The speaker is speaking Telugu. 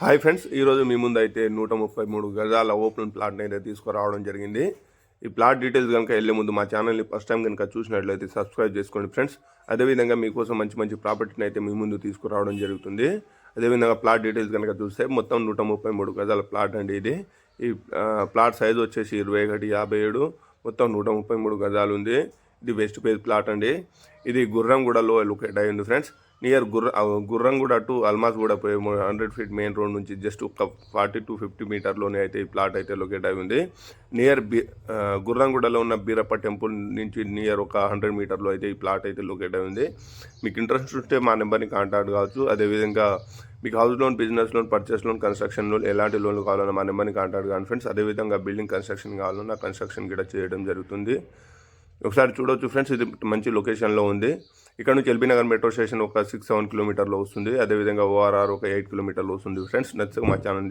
హాయ్ ఫ్రెండ్స్ ఈరోజు మీ ముందు అయితే నూట ముప్పై మూడు గజాల ఓపెన్ ప్లాట్ని అయితే తీసుకురావడం జరిగింది. ఈ ప్లాట్ డీటెయిల్స్ కనుక వెళ్ళే ముందు మా ఛానల్ని ఫస్ట్ టైం కనుక చూసినట్లయితే సబ్స్క్రైబ్ చేసుకోండి ఫ్రెండ్స్. అదేవిధంగా మీకోసం మంచి మంచి ప్రాపర్టీని అయితే మీ ముందు తీసుకురావడం జరుగుతుంది. అదేవిధంగా ప్లాట్ డీటెయిల్స్ కనుక చూస్తే మొత్తం నూట ముప్పై మూడు గజాల ప్లాట్ అండి ఇది. ఈ ప్లాట్ సైజ్ వచ్చేసి ఇరవై ఒకటి యాభై ఏడు మొత్తం నూట ముప్పై మూడు గజాలు ఉంది. ఇది వెస్ట్ పేజ్ ప్లాట్ అండి. ఇది గుర్రంగూడలో లొకేట్ అయ్యింది ఫ్రెండ్స్. నియర్ గుర్ర గుర్రంగూడ టు అల్మాస్ కూడా పోయే హండ్రెడ్ ఫీట్ మెయిన్ రోడ్ నుంచి జస్ట్ ఒక ఫార్టీ టు ఫిఫ్టీ మీటర్లోనే అయితే ఈ ప్లాట్ అయితే లొకేట్ అయి ఉంది. నియర్ బి గుర్రంగూడలో ఉన్న బీరప్ప టెంపుల్ నుంచి నియర్ ఒక హండ్రెడ్ మీటర్లో అయితే ఈ ప్లాట్ అయితే లొకేట్ అయి ఉంది. మీకు ఇంట్రెస్ట్ ఉంటే మా నెంబర్ని కాంటాక్ట్ కావచ్చు. అదేవిధంగా మీకు house loan business loan purchase loan construction loan ఎలాంటి లోన్లు కావాలన్నా మా నెంబర్ని కాంటాక్ట్ కాను ఫ్రెండ్స్. అదేవిధంగా బిల్డింగ్ కన్స్ట్రక్షన్ కావాలన్నా కన్స్ట్రక్షన్ కూడా చేయడం జరుగుతుంది. ఒకసారి చూడొచ్చు ఫ్రెండ్స్ ఇది మంచి లొకేషన్లో ఉంది. ఇక్కడ నుంచి ఎల్బీ నగర్ మెట్రో స్టేషన్ ఒక సిక్స్ సెవెన్ కిలోమీటర్లో వస్తుంది. అదేవిధంగా ఓఆర్ఆర్ ఒక ఎయిట్ కిలోమీటర్లో వస్తుంది. ఫ్రెండ్స్ నచ్చక మా ఛానల్